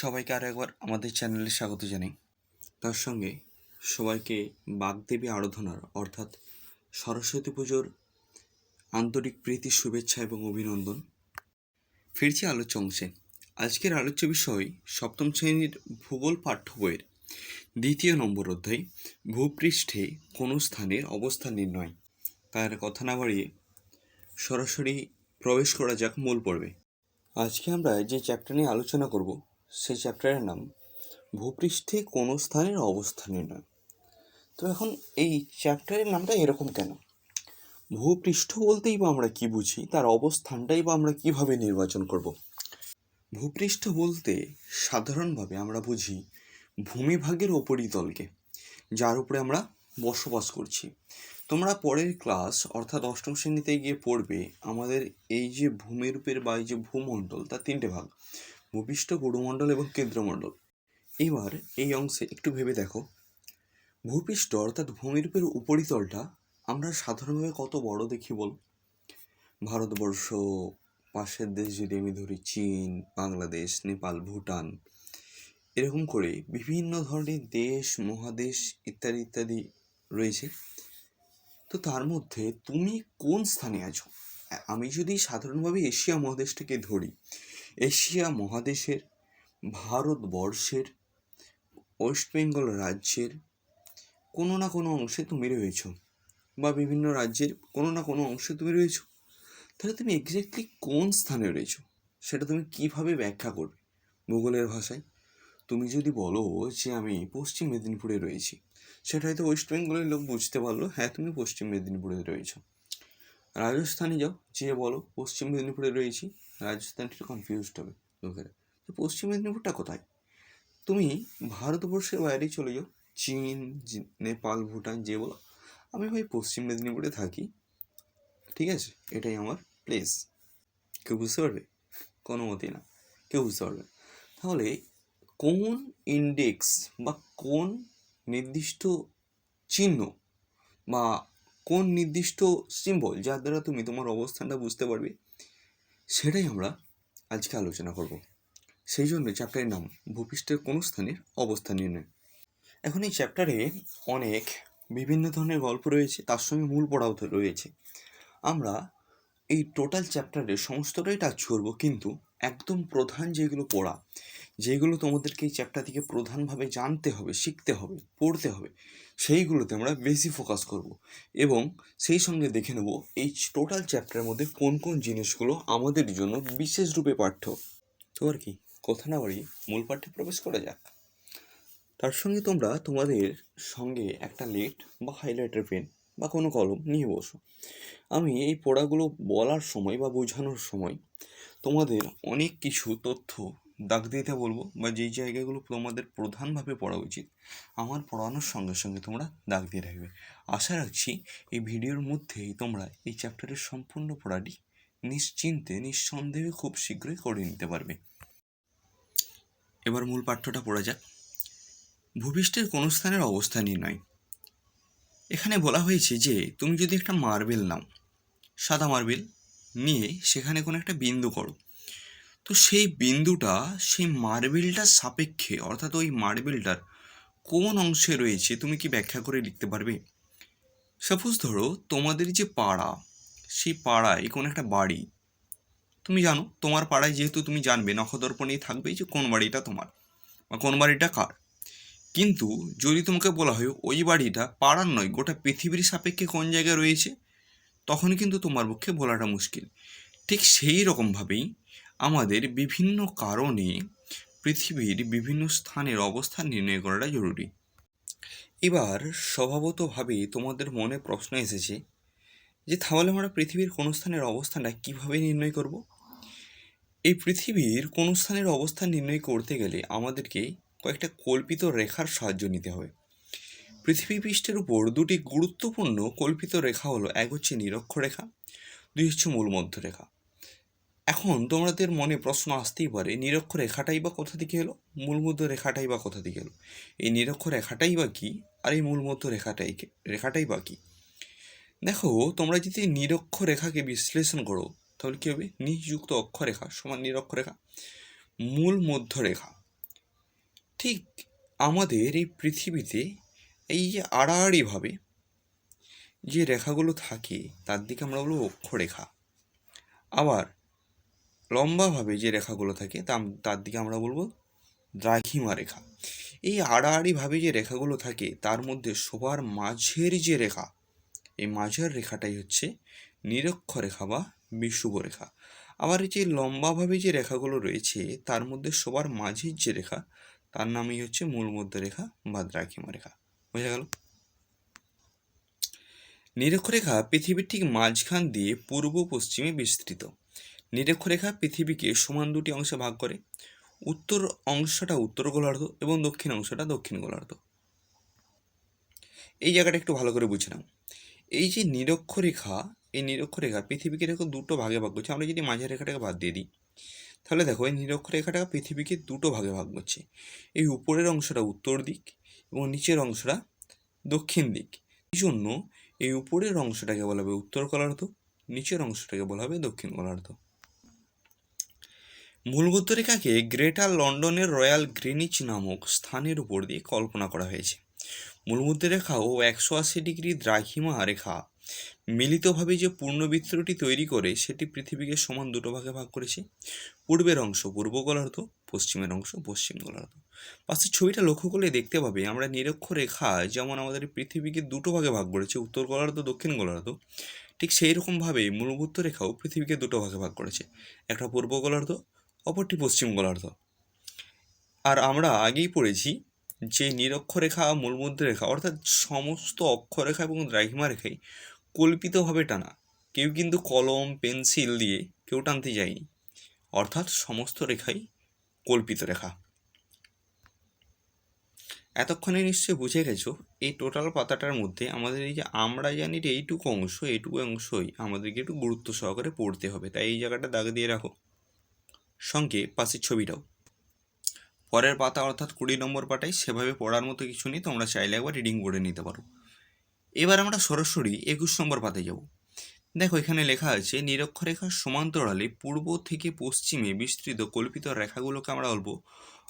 সবাইকে আরও একবার আমাদের চ্যানেলে স্বাগত জানাই। তার সঙ্গে সবাইকে বাগদেবী আরাধনার, অর্থাৎ সরস্বতী পুজোর আন্তরিক প্রীতি, শুভেচ্ছা এবং অভিনন্দন। ফিরছি আলোচ্য অংশে। আজকের আলোচ্য বিষয় সপ্তম শ্রেণির ভূগোল পাঠ্য বইয়ের দ্বিতীয় নম্বর অধ্যায়, ভূপৃষ্ঠে কোনো স্থানের অবস্থান নির্ণয়। তার কথা না বাড়িয়ে সরাসরি প্রবেশ করা যাক মূল পর্বে। আজকে আমরা যে চ্যাপ্টার নিয়ে আলোচনা করব সেই চ্যাপ্টারের নাম, ভূপৃষ্ঠে কোনো স্থানের অবস্থান নির্ণয় তো এখন এই চ্যাপ্টারের নামটা এরকম কেন? ভূপৃষ্ঠ বলতেই বা আমরা কি বুঝি, তার অবস্থানটাই বা আমরা কীভাবে নির্বাচন করব? ভূপৃষ্ঠ বলতে সাধারণভাবে আমরা বুঝি ভূমিভাগের উপরিতলকে যার উপরে আমরা বসবাস করছি। তোমরা পরের ক্লাস অর্থাৎ অষ্টম শ্রেণীতে গিয়ে পড়বে, আমাদের এই যে ভূমিরূপের বা এই যে ভূমণ্ডল, তার তিনটে ভাগ। ভূপৃষ্ঠ গুরুমণ্ডল এবং কেন্দ্রমণ্ডল। এবার এই অংশে একটু ভেবে দেখো। ভূপৃষ্ঠ অর্থাৎ ভূমিরূপের উপরিতলটা আমরা সাধারণভাবে কত বড় দেখি বল? ভারতবর্ষ, পাশের দেশ যদি আমি ধরি চীন, বাংলাদেশ, নেপাল, ভুটান, এরকম করে বিভিন্ন ধরনের দেশ, মহাদেশ ইত্যাদি ইত্যাদি রয়েছে। তো তার মধ্যে তুমি কোন স্থানে আছো? আমি যদি সাধারণভাবে এশিয়া মহাদেশটাকে ধরি এশিয়া মহাদেশের, ভারতবর্ষের, ওয়েস্ট বেঙ্গল রাজ্যের কোনো না কোনো অংশে তুমি রয়েছ বা বিভিন্ন রাজ্যের কোনো না কোনো অংশে তুমি রয়েছো। তাহলে তুমি এক্স্যাক্টলি কোন স্থানে রয়েছো সেটা তুমি কীভাবে ব্যাখ্যা করবে? ভূগোলের ভাষায় তুমি যদি বলো যে আমি পশ্চিম মেদিনীপুরে রয়েছি, সেটা হয়তো ওয়েস্ট বেঙ্গলের লোক বুঝতে পারল হ্যাঁ তুমি পশ্চিম মেদিনীপুরে রয়েছো। রাজস্থানে যাও যে বলো পশ্চিম মেদিনীপুরে রয়েছি রাজস্থান একটু কনফিউজড হবে লোকেরা। তো পশ্চিম মেদিনীপুরটা কোথায়? তুমি ভারতবর্ষের বাইরে চলে যাও, চীন নেপাল, ভুটান, যে বলো। আমি ভাই পশ্চিম মেদিনীপুরে থাকি, ঠিক আছে? এটাই আমার প্লেস কেউ বুঝতে পারবে? কোনো মতেই না। কেউ বুঝতে পারবে তাহলে কোন ইন্ডেক্স বা কোন নির্দিষ্ট চিহ্ন বা কোন নির্দিষ্ট সিম্বল যার দ্বারা তুমি তোমার অবস্থানটা বুঝতে পারবে সেটাই আমরা আজকে আলোচনা করব। সেই জন্য চ্যাপ্টারের নাম ভূপৃষ্ঠের কোনো স্থানের অবস্থান নির্ণয়। এখন এই চ্যাপ্টারে অনেক বিভিন্ন ধরনের গল্প রয়েছে, তার সঙ্গে মূল পড়াও রয়েছে। আমরা এই টোটাল চ্যাপ্টারে সমস্তটাই টাচ করব, কিন্তু একদম প্রধান যেগুলো পড়া, যেগুলো তোমাদেরকে এই চ্যাপ্টার থেকে প্রধানভাবে জানতে হবে, শিখতে হবে, পড়তে হবে, সেইগুলোতে আমরা বেশি ফোকাস করব এবং সেই সঙ্গে দেখে নেব এই টোটাল চ্যাপ্টারের মধ্যে কোন কোন জিনিসগুলো আমাদের জন্য বিশেষ রূপে পাঠ্য। তো আর কি, কথা না বাড়িয়ে মূল পাঠ্যে প্রবেশ করা যাক। তার সঙ্গে তোমরা তোমাদের সঙ্গে একটা লেট বা হাইলাইটার পেন বা কোনো কলম নিয়ে বসো। আমি এই পড়াগুলো বলার সময় বা বোঝানোর সময় তোমাদের অনেক কিছু তথ্য দাগ দিতে বলব বা যেই জায়গাগুলো তোমাদের প্রধানভাবে পড়া উচিত, আমার পড়ানোর সঙ্গে সঙ্গে তোমরা দাগ দিয়ে রাখবে। আশা রাখছি এই ভিডিওর মধ্যেই তোমরা এই চ্যাপ্টারের সম্পূর্ণ পড়াটি নিশ্চিন্তে, নিঃসন্দেহে খুব শীঘ্রই করে নিতে পারবে। এবার মূল পাঠ্যটা পড়া যাক। ভূপৃষ্ঠের কোনো স্থানের অবস্থান নির্ণয় এখানে বলা হয়েছে যে, তুমি যদি একটা মার্বেল নাও, সাদা মার্বেল, নিয়ে সেখানে কোনো একটা বিন্দু করো। তো সেই বিন্দুটা, সেই মার্বেলটার সাপেক্ষে, অর্থাৎ ওই মার্বেলটার কোন অংশে রয়েছে, তুমি কি ব্যাখ্যা করে লিখতে পারবে? সাপোজ ধরো, তোমাদের যে পাড়া, সেই পাড়ায় কোনো একটা বাড়ি। তুমি জানো, তোমার পাড়ায় যেহেতু তুমি জানবে, নখদর্পণেই থাকবে, যে কোন বাড়িটা তোমার? বা কোন বাড়িটা কার? কিন্তু যদি তোমাকে বলা হয় ওই বাড়িটা পাড়ার নয়, গোটা পৃথিবীর সাপেক্ষে কোন জায়গায় রয়েছে তখন কিন্তু তোমার পক্ষে বলাটা মুশকিল। ঠিক সেই রকমভাবেই আমাদের বিভিন্ন কারণে পৃথিবীর বিভিন্ন স্থানের অবস্থান নির্ণয় করাটা জরুরি। এবার স্বভাবতভাবেই তোমাদের মনে প্রশ্ন এসেছে যে তাহলে আমরা পৃথিবীর কোন স্থানের অবস্থানটা কীভাবে নির্ণয় করব? এই পৃথিবীর কোন স্থানের অবস্থান নির্ণয় করতে গেলে আমাদেরকে কয়েকটা কল্পিত রেখার সাহায্য নিতে হবে। পৃথিবী পৃষ্ঠের উপর দুটি গুরুত্বপূর্ণ কল্পিত রেখা হলো, এক হচ্ছে নিরক্ষরেখা দুই হচ্ছে মূল মূলমধ্যরেখা এখন তোমাদের মনে প্রশ্ন আসতেই পারে নিরক্ষর রেখাটাই বা কোথা থেকে এলো? মূলমধ্য রেখাটাই বা কোথা থেকে এলো? এই নিরক্ষর রেখাটাই বা কী? আর এই মূলমধ্য রেখাটাই রেখাটাই বা কি? দেখো, তোমরা যদি নিরক্ষর রেখাকে বিশ্লেষণ করো, তাহলে কী হবে? নিযুক্ত অক্ষরেখা সমান নিরক্ষরেখা মূল মধ্যরেখা ঠিক আমাদের এই পৃথিবীতে এই যে আড়াআড়িভাবে যে রেখাগুলো থাকে, তার দিকে আমরা বলব অক্ষরেখা। আবার লম্বাভাবে যে রেখাগুলো থাকে তা- তার দিকে আমরা বলব দ্রাঘিমা রেখা। এই আড়াআড়িভাবে যে রেখাগুলো থাকে, তার মধ্যে সবার মাঝের যে রেখা, এই মাঝের রেখাটাই হচ্ছে নিরক্ষরেখা বা বিষুব রেখা। আবার এই যে লম্বাভাবে যে রেখাগুলো রয়েছে, তার মধ্যে সবার মাঝের যে রেখা তার নামই হচ্ছে মূল মধ্য রেখা বা দ্রাঘিমা রেখা বোঝা গেল? নিরক্ষরেখা পৃথিবীর ঠিক মাঝখান দিয়ে পূর্ব পশ্চিমে বিস্তৃত। নিরক্ষরেখা পৃথিবীকে সমান দুটি অংশে ভাগ করে। উত্তর অংশটা উত্তর গোলার্ধ এবং দক্ষিণ অংশটা দক্ষিণ গোলার্ধ। এই জায়গাটা একটু ভালো করে বুঝে নাও। এই যে নিরক্ষরেখা, এই নিরক্ষরেখা পৃথিবীকে দেখো দুটো ভাগে ভাগ করছে। আমরা যদি মাঝের রেখাটাকে বাদ দিয়ে দিই তাহলে দেখো, এই নিরক্ষরেখাটা পৃথিবীকে দুটো ভাগে ভাগ করছে। এই উপরের অংশটা উত্তর দিক এবং নিচের অংশটা দক্ষিণ দিক। এই জন্য এই উপরের অংশটাকে বলা হবে উত্তর গোলার্ধ নিচের অংশটাকে বলা হবে দক্ষিণ গোলার্ধ মূলবুদ্ধ রেখাকে গ্রেটার লন্ডনের রয়্যাল গ্রিনিচ নামক স্থানের উপর দিয়ে কল্পনা করা হয়েছে। মূলমধ্য রেখা ও একশো আশি ডিগ্রি দ্রাঘিমা রেখা। মিলিতভাবে যে পূর্ণবৃত্তটি তৈরি করে, সেটি পৃথিবীকে সমান দুটো ভাগে ভাগ করেছে। পূর্বের অংশ পূর্ব গোলার্ধ, পশ্চিমের অংশ পশ্চিম গোলার্ধ। পাশের ছবিটা লক্ষ্য করলে দেখতে পাবে, আমরা নিরক্ষ রেখা যেমন আমাদের পৃথিবীকে দুটো ভাগে ভাগ করেছে, উত্তর গোলার্ধ, দক্ষিণ গোলার্ধ, ঠিক সেই রকমভাবে মূলভূত রেখাও পৃথিবীকে দুটো ভাগে ভাগ করেছে, একটা পূর্ব গোলার্ধ, অপরটি পশ্চিম গোলার্ধ। আর আমরা আগেই পড়েছি যে নিরক্ষরেখা মূলমধ্য রেখা অর্থাৎ সমস্ত অক্ষরেখা এবং দ্রাঘিমা রেখাই কল্পিতভাবে টানা। কেউ কিন্তু কলম, পেন্সিল দিয়ে কেউ টানতে যায়নি। অর্থাৎ সমস্ত রেখাই কল্পিত রেখা। এতক্ষণে নিশ্চয়ই বুঝে গেছো, এই টোটাল পাতাটার মধ্যে আমাদের এই যে আমরা জানি এইটুকু অংশ, এইটুকু অংশই আমাদেরকে একটু গুরুত্ব সহকারে পড়তে হবে। তাই এই জায়গাটা দাগ দিয়ে রাখো। সঙ্গে পাশের ছবিটাও। পরের পাতা অর্থাৎ কুড়ি নম্বর পাতায় সেভাবে পড়ার মতো কিছু নেই, তোমরা চাইলে একবার রিডিং করে নিতে পারো। এবার আমরা সরাসরি একুশ নম্বর পাতায় যাব। দেখো, এখানে লেখা আছে নিরক্ষরেখার সমান্তরালে পূর্ব থেকে পশ্চিমে বিস্তৃত কল্পিত রেখাগুলোকে আমরা বলব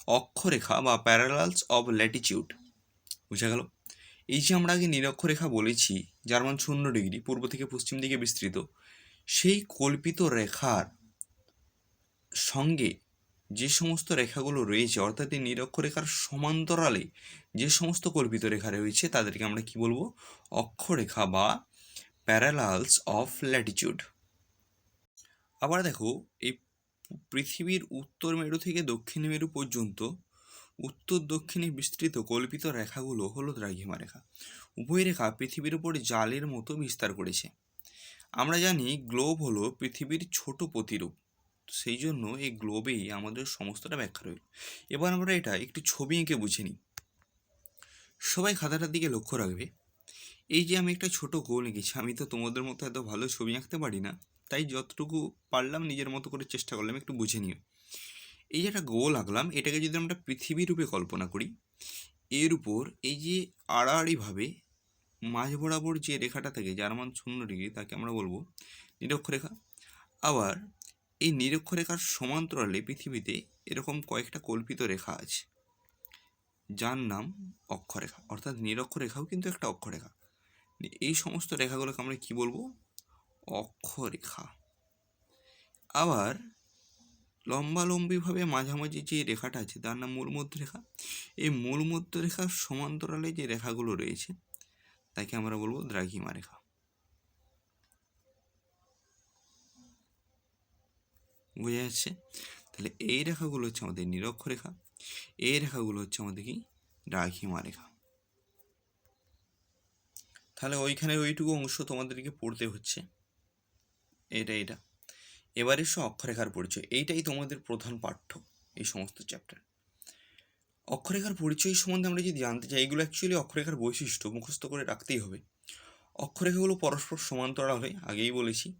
অক্ষরেখা বা প্যারালালস অব ল্যাটিচিউড বুঝা গেল? এই যে আমরা আগে নিরক্ষরেখা বলেছি, যার মান শূন্য ডিগ্রি, পূর্ব থেকে পশ্চিম দিকে বিস্তৃত, সেই কল্পিত রেখার সঙ্গে যে সমস্ত রেখাগুলো রয়েছে, অর্থাৎ এই নিরক্ষরেখার সমান্তরালে যে সমস্ত কল্পিত রেখা রয়েছে, তাদেরকে আমরা কি বলব? অক্ষরেখা বা প্যারালালস অফ ল্যাটিচিউড। আবার দেখো, এই পৃথিবীর উত্তর মেরু থেকে দক্ষিণ মেরু পর্যন্ত উত্তর দক্ষিণে বিস্তৃত কল্পিত রেখাগুলো হলো দ্রাঘিমা রেখা। উভয় রেখা পৃথিবীর উপর জালের মতো বিস্তার করেছে। আমরা জানি গ্লোব হলো পৃথিবীর ছোট প্রতিরূপ। সেই জন্য এই গ্লোবেই আমাদের সমস্তটা ব্যাখ্যা রইল। এবার আমরা এটা একটু ছবি এঁকে বুঝে নিই। সবাই খাতাটার দিকে লক্ষ্য রাখবে। এই যে আমি একটা ছোট গোল এঁকেছি, আমি তো তোমাদের মতো এত ভালো ছবি আঁকতে পারি না, তাই যতটুকু পারলাম নিজের মতো করে চেষ্টা করলাম একটু বুঝে নিও। এই যে একটা গোল আঁকলাম, এটাকে যদি আমরা পৃথিবী রূপে কল্পনা করি, এর উপর এই যে আড়াআড়িভাবে মাঝ বরাবর যে রেখাটা থাকে, যার মান শূন্য ডিগ্রি, তাকে আমরা বলব নিরক্ষরেখা। আবার এই নিরক্ষরেখার সমান্তরালে পৃথিবীতে এরকম কয়েকটা কল্পিত রেখা আছে, যার নাম অক্ষরেখা। অর্থাৎ নিরক্ষরেখাও কিন্তু একটা অক্ষরেখা। এই সমস্ত রেখাগুলোকে আমরা কি বলব? অক্ষরেখা। আবার লম্বালম্বিভাবে মাঝামাঝি যে রেখাটা আছে, তার নাম মূলমধ্য রেখা এই মূলমধ্য রেখার সমান্তরালে যে রেখাগুলো রয়েছে, তাকে আমরা বলব দ্রাঘিমা রেখা বোঝা যাচ্ছে? তাহলে এই রেখাগুলো হচ্ছে আমাদের নিরক্ষরেখা এই রেখাগুলো হচ্ছে আমাদের কি? দ্রাঘিমা রেখা। তাহলে ওইখানে ওইটুকু অংশ তোমাদেরকে পড়তে হচ্ছে। এটা এটা। এবার এসো অক্ষরেখার পরিচয়। এইটাই তোমাদের প্রধান পাঠ্য এই সমস্ত চ্যাপ্টার অক্ষরেখার পরিচয় সম্বন্ধে আমরা যদি জানতে চাই, এগুলো অ্যাকচুয়ালি অক্ষরেখার বৈশিষ্ট্য মুখস্থ করে রাখতেই হবে। অক্ষরেখাগুলো পরস্পর সমান্তরাল হয়, আগেই বলেছি।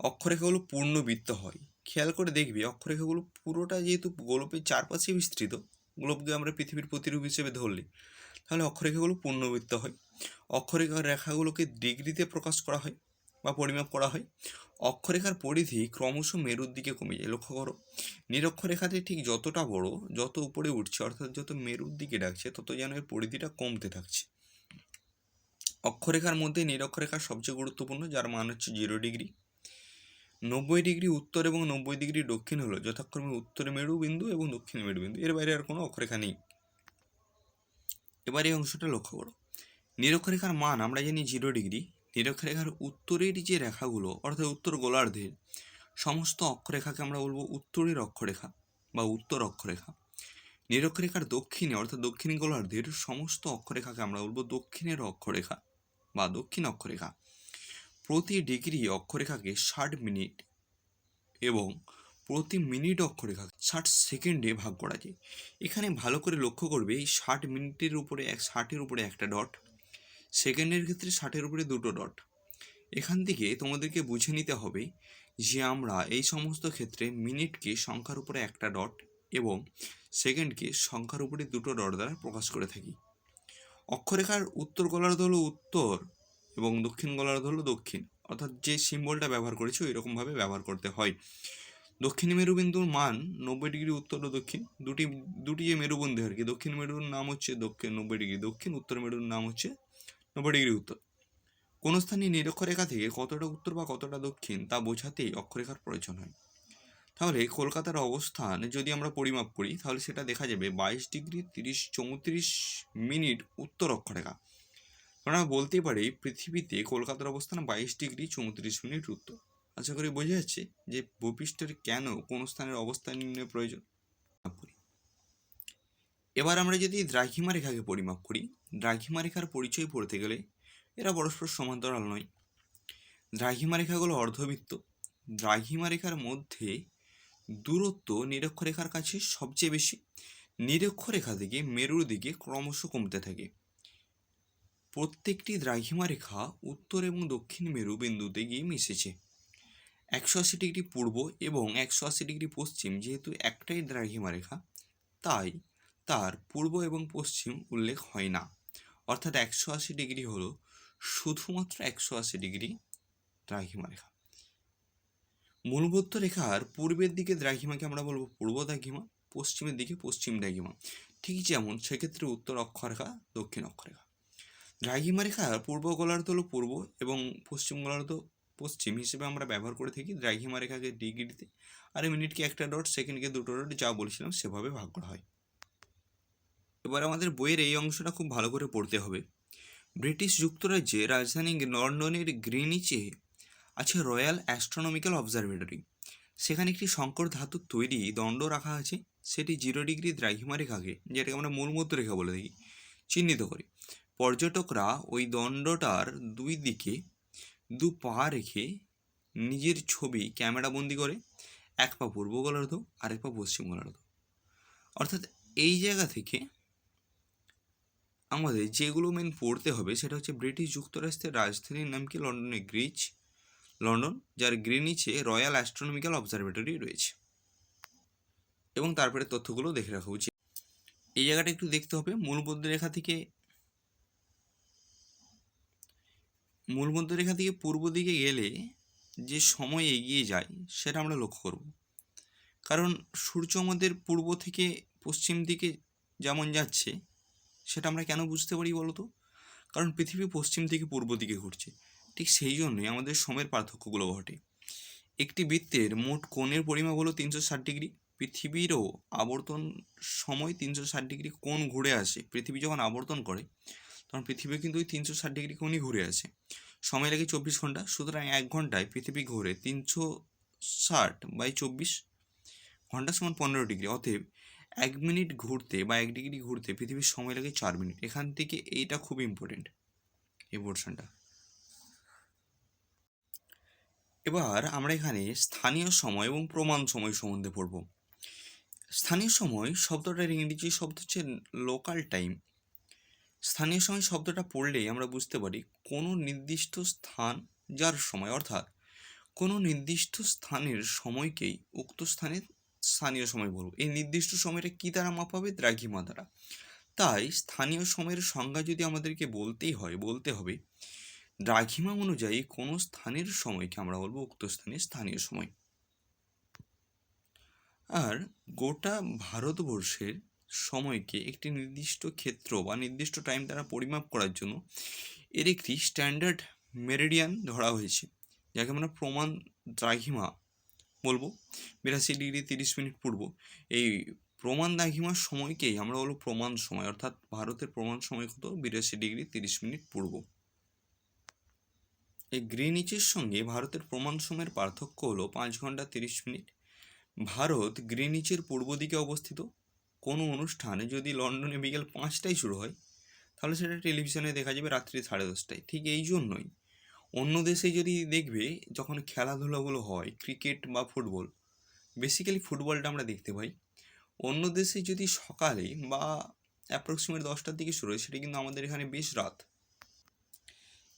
অক্ষরেখাগুলো পূর্ণবৃত্ত হয়। খেয়াল করে দেখবি, অক্ষরেখাগুলো পুরোটা যেহেতু গোলপের চারপাশে বিস্তৃত, গোলপকে আমরা পৃথিবীর প্রতিরূপ হিসেবে ধরলি, তাহলে অক্ষরেখাগুলো পূর্ণবৃত্ত হয়। অক্ষরেখা রেখাগুলোকে ডিগ্রিতে প্রকাশ করা হয় বা পরিমাপ করা হয়। অক্ষরেখার পরিধি ক্রমশ মেরুর দিকে কমে যায়, লক্ষ্য করো। নিরক্ষরেখাতে ঠিক যতটা বড়, যত উপরে উঠছে, অর্থাৎ যত মেরুর দিকে ডাকছে, তত যেন এর পরিধিটা কমতে থাকছে। অক্ষরেখার মধ্যে নিরক্ষরেখা সবচেয়ে গুরুত্বপূর্ণ, যার মান হচ্ছে জিরো ডিগ্রি নব্বই ডিগ্রি উত্তর এবং নব্বই ডিগ্রি দক্ষিণ হলো যথাক্রমে উত্তরে মেরু বিন্দু এবং দক্ষিণে মেরুবিন্দু এর বাইরে আর কোনো অক্ষরেখা নেই। এবার এই অংশটা লক্ষ্য করো। নিরক্ষরেখার মান আমরা জানি জিরো ডিগ্রি নিরক্ষরেখার উত্তরের যে রেখাগুলো, অর্থাৎ উত্তর গোলার্ধের, সমস্ত অক্ষরেখাকে আমরা বলব উত্তরের অক্ষরেখা বা উত্তর অক্ষরেখা। নিরক্ষরেখার দক্ষিণে, অর্থাৎ দক্ষিণ গোলার্ধের সমস্ত অক্ষরেখাকে আমরা বলব দক্ষিণের অক্ষরেখা বা দক্ষিণ অক্ষরেখা। প্রতি ডিগ্রি অক্ষরেখাকে ষাট মিনিট এবং প্রতি মিনিট অক্ষরেখা ষাট সেকেন্ডে ভাগ করা যায়। এখানে ভালো করে লক্ষ্য করবে, এই ষাট মিনিটের উপরে এক, ষাটের উপরে একটা ডট, সেকেন্ডের ক্ষেত্রে ষাটের উপরে দুটো ডট। এখান থেকে তোমাদেরকে বুঝে নিতে হবে যে আমরা এই সমস্ত ক্ষেত্রে মিনিটকে সংখ্যার উপরে একটা ডট এবং সেকেন্ডকে সংখ্যার উপরে দুটো ডট দ্বারা প্রকাশ করে থাকি। অক্ষরেখার উত্তর গোলার্ধ হলো উত্তর এবং দক্ষিণ গোলার্ধ হলো দক্ষিণ। অর্থাৎ যে সিম্বলটা ব্যবহার করেছি ওই রকমভাবে ব্যবহার করতে হয়। দক্ষিণ মেরুবিন্দুর মান নব্বই ডিগ্রি উত্তর ও দক্ষিণ। দুটি দুটি যে মেরুবন্ধু আর কি দক্ষিণ মেরুর নাম হচ্ছে দক্ষিণ নব্বই ডিগ্রি দক্ষিণ, উত্তর মেরুর নাম হচ্ছে নব্বই ডিগ্রি উত্তর। কোন স্থানে নিরক্ষরেখা থেকে কতটা উত্তর বা কতটা দক্ষিণ তা বোঝাতেই অক্ষরেখার প্রয়োজন হয়। তাহলে কলকাতার অবস্থান যদি আমরা পরিমাপ করি, তাহলে সেটা দেখা যাবে বাইশ ডিগ্রি তিরিশ চৌত্রিশ মিনিট উত্তর অক্ষরেখা। আমরা বলতে পারি, পৃথিবীতে কলকাতার অবস্থান বাইশ ডিগ্রি চৌত্রিশ মিনিট উত্তর। আশা করি বোঝা যাচ্ছে যে ভূপৃষ্ঠের কেন কোন স্থানের অবস্থান নির্ণয় প্রয়োজন? এবার আমরা যদি দ্রাঘিমা রেখাকে পরিমাপ করি, দ্রাঘিমা রেখার পরিচয় পড়তে গেলে এরা পরস্পর সমান্তরাল নয়। দ্রাঘিমা রেখাগুলো অর্ধবৃত্ত। দ্রাঘিমা রেখার মধ্যে দূরত্ব নিরক্ষরেখার কাছে সবচেয়ে বেশি। নিরক্ষরেখা থেকে মেরুর দিকে ক্রমশ কমতে থাকে। প্রত্যেকটি দ্রাঘিমা রেখা উত্তর এবং দক্ষিণ মেরু বিন্দুতে গিয়ে মিশেছে। একশো আশি ডিগ্রি পূর্ব এবং একশো আশি ডিগ্রি পশ্চিম যেহেতু একটাই দ্রাঘিমা রেখা, তাই তার পূর্ব এবং পশ্চিম উল্লেখ হয় না। অর্থাৎ একশো আশি ডিগ্রি হলো শুধুমাত্র একশো আশি ডিগ্রি দ্রাঘিমা রেখা। মূলবদ্ধ রেখার পূর্বের দিকে দ্রাঘিমাকে আমরা বলব পূর্ব দ্রাঘিমা, পশ্চিমের দিকে পশ্চিম দ্রাঘিমা। ঠিক যেমন, সেক্ষেত্রে উত্তর অক্ষরেখা, দক্ষিণ অক্ষরেখা। দ্রাঘিমা রেখার পূর্ব গোলার্ধ হলো পূর্ব এবং পশ্চিম গোলার্ধ পশ্চিম হিসেবে আমরা ব্যবহার করে থাকি দ্রাঘিমা রেখাকে ডিগ্রিতে আর মিনিটকে একটা ডট সেকেন্ডকে দুটো ডট যা বলছিলাম সেভাবে ভাগ করা হয়। এবার আমাদের বইয়ের এই অংশটা খুব ভালো করে পড়তে হবে। ব্রিটিশ যুক্তরাজ্যে রাজধানী লন্ডনের গ্রিনিচে আছে রয়্যাল অ্যাস্ট্রোনমিক্যাল অবজারভেটরি। সেখানে একটি সংকর ধাতুর তৈরি দণ্ড রাখা আছে। সেটি জিরো ডিগ্রি দ্রাঘিমা রেখাকে যেটাকে আমরা মূলমধ্য রেখা বলে থাকি, চিহ্নিত করি। পর্যটকরা ওই দণ্ডটার দুই দিকে দু পা রেখে নিজের ছবি ক্যামেরাবন্দি করে, এক পা পূর্ব গোলার্ধ, আরেক পা পশ্চিম গোলার্ধ। অর্থাৎ এই জায়গা থেকে আমাদের যেগুলো মেন পড়তে হবে সেটা হচ্ছে ব্রিটিশ যুক্তরাষ্ট্রের রাজধানীর নাম কি? লন্ডনের গ্রিচ, লন্ডন, যার গ্রিনিচে রয়্যাল অ্যাস্ট্রোনমিক্যাল অবজারভেটরি রয়েছে। এবং তারপরে তথ্যগুলো দেখে রাখা উচিত। এই জায়গাটা একটু দেখতে হবে। মূলবদ্ধ রেখা থেকে মূলমধ্য রেখা থেকে পূর্ব দিকে গেলে যে সময় এগিয়ে যায়, সেটা আমরা লক্ষ্য করব। কারণ সূর্য আমাদের পূর্ব থেকে পশ্চিম দিকে যেমন যাচ্ছে, সেটা আমরা কেন বুঝতে পারি বলো তো কারণ পৃথিবী পশ্চিম থেকে পূর্ব দিকে ঘুরছে। ঠিক সেই জন্যই আমাদের সময়ের পার্থক্যগুলো ঘটে। একটি বৃত্তের মোট কোণের পরিমাপ হলো তিনশো ষাট ডিগ্রি। পৃথিবীরও আবর্তন সময় তিনশো ষাট ডিগ্রি কোণ ঘুরে আসে। পৃথিবী যখন আবর্তন করে তখন পৃথিবী কিন্তু ওই তিনশো ষাট ডিগ্রি কোণই ঘুরে আসে সময় লাগে চব্বিশ ঘণ্টা, সুতরাং এক ঘন্টায় পৃথিবী ঘুরে তিনশো ষাট বাই চব্বিশ ঘণ্টা সমান পনেরো ডিগ্রি। অতএব এক মিনিট ঘুরতে বা এক ডিগ্রি ঘুরতে পৃথিবীর সময় লাগে চার মিনিট। এখান থেকে এইটা খুব ইম্পর্টেন্ট এই পোর্শনটা এবার আমরা এখানে স্থানীয় সময় এবং প্রমাণ সময় সম্বন্ধে পড়ব। স্থানীয় সময় শব্দটার ইংরেজি শব্দ হচ্ছে লোকাল টাইম স্থানীয় সময় শব্দটা পড়লেই আমরা বুঝতে পারি কোনো নির্দিষ্ট স্থান যার সময়, অর্থাৎ কোনো নির্দিষ্ট স্থানের সময়কেই উক্ত স্থানের স্থানীয় সময় বলব। এই নির্দিষ্ট সময়টা কী দ্বারা মাপাবে? দ্রাঘিমা দ্বারা। তাই স্থানীয় সময়ের সংজ্ঞা যদি আমাদেরকে বলতেই হয়, বলতে হবে, দ্রাঘিমা অনুযায়ী কোনো স্থানের সময়কে আমরা বলব উক্ত স্থানের স্থানীয় সময়। আর গোটা ভারতবর্ষের সময়কে একটি নির্দিষ্ট ক্ষেত্র বা নির্দিষ্ট টাইম দ্বারা পরিমাপ করার জন্য এর একটি স্ট্যান্ডার্ড মেরিডিয়ান ধরা হয়েছে, যাকে আমরা প্রমাণ দ্রাঘিমা বলব। বিরাশি ডিগ্রি তিরিশ মিনিট পূর্ব। এই প্রমাণ দ্রাঘিমার সময়কেই আমরা বলব প্রমাণ সময়, অর্থাৎ ভারতের প্রমাণ সময় কত? বিরাশি ডিগ্রি তিরিশ মিনিট পূর্ব। এই গ্রিনিচের সঙ্গে ভারতের প্রমাণ সময়ের পার্থক্য হলো পাঁচ ঘণ্টা তিরিশ মিনিট ভারত গ্রিনিচের পূর্ব দিকে অবস্থিত। কোনো অনুষ্ঠান যদি লন্ডনে বিকেল পাঁচটায় শুরু হয়, তাহলে সেটা টেলিভিশনে দেখা যাবে রাত্রি সাড়ে দশটায়। ঠিক এই জন্যই। অন্য দেশে যদি দেখবে, যখন খেলাধুলাগুলো হয়, ক্রিকেট বা ফুটবল বেসিক্যালি ফুটবলটা আমরা দেখতে পাই। অন্য দেশে যদি সকালে বা অ্যাপ্রক্সিমেট দশটার দিকে শুরু হয়, সেটা কিন্তু আমাদের এখানে বেশ রাত।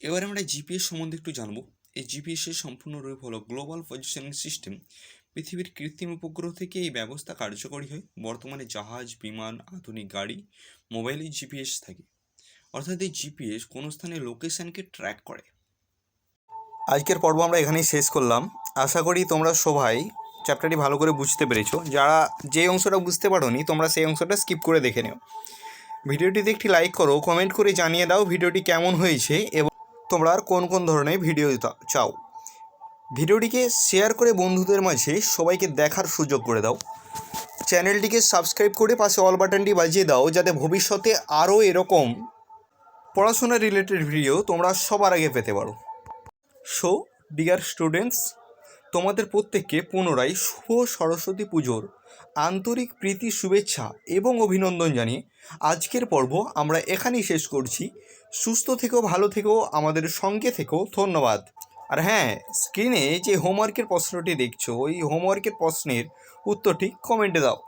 এবার আমরা জিপিএস সম্বন্ধে একটু জানব। এই জিপিএসের সম্পূর্ণ রূপ হলো গ্লোবাল পজিশনিং সিস্টেম পৃথিবীর কৃত্রিম উপগ্রহ থেকে এই ব্যবস্থা কার্যকরী হয়। বর্তমানে জাহাজ, বিমান, আধুনিক গাড়ি, মোবাইলে জিপিএস থাকে। অর্থাৎ এই জিপিএস কোনো স্থানে লোকেশানকে ট্র্যাক করে। আজকের পর্ব আমরা এখানেই শেষ করলাম। আশা করি তোমরা সবাই চ্যাপ্টারটি ভালো করে বুঝতে পেরেছ। যারা যে অংশটা বুঝতে পারোনি, তোমরা সেই অংশটা স্কিপ করে দেখে নিও। ভিডিওটিতে একটি লাইক করো, কমেন্ট করে জানিয়ে দাও ভিডিওটি কেমন হয়েছে এবং তোমরা আর কোন কোন ধরনের ভিডিও চাও। ভিডিওটিকে শেয়ার করে বন্ধুদের মাঝে সবাইকে দেখার সুযোগ করে দাও। চ্যানেলটিকে সাবস্ক্রাইব করে পাশে অল বাটনটি বাজিয়ে দাও, যাতে ভবিষ্যতে আরও এরকম পড়াশোনা রিলেটেড ভিডিও তোমরা সবার আগে পেতে পারো। সো ডিয়ার স্টুডেন্টস তোমাদের প্রত্যেককে পুনরায় শুভ সরস্বতী পুজোর আন্তরিক প্রীতি, শুভেচ্ছা এবং অভিনন্দন জানিয়ে আজকের পর্ব আমরা এখানেই শেষ করছি। সুস্থ থেকো, ভালো থেকো, আমাদের সঙ্গে থেকো। ধন্যবাদ। আর হ্যাঁ স্ক্রিনে যে হোমওয়ার্কের প্রশ্নটি দেখছ ওই হোমওয়ার্কের প্রশ্নের উত্তরটি কমেন্টে দাও।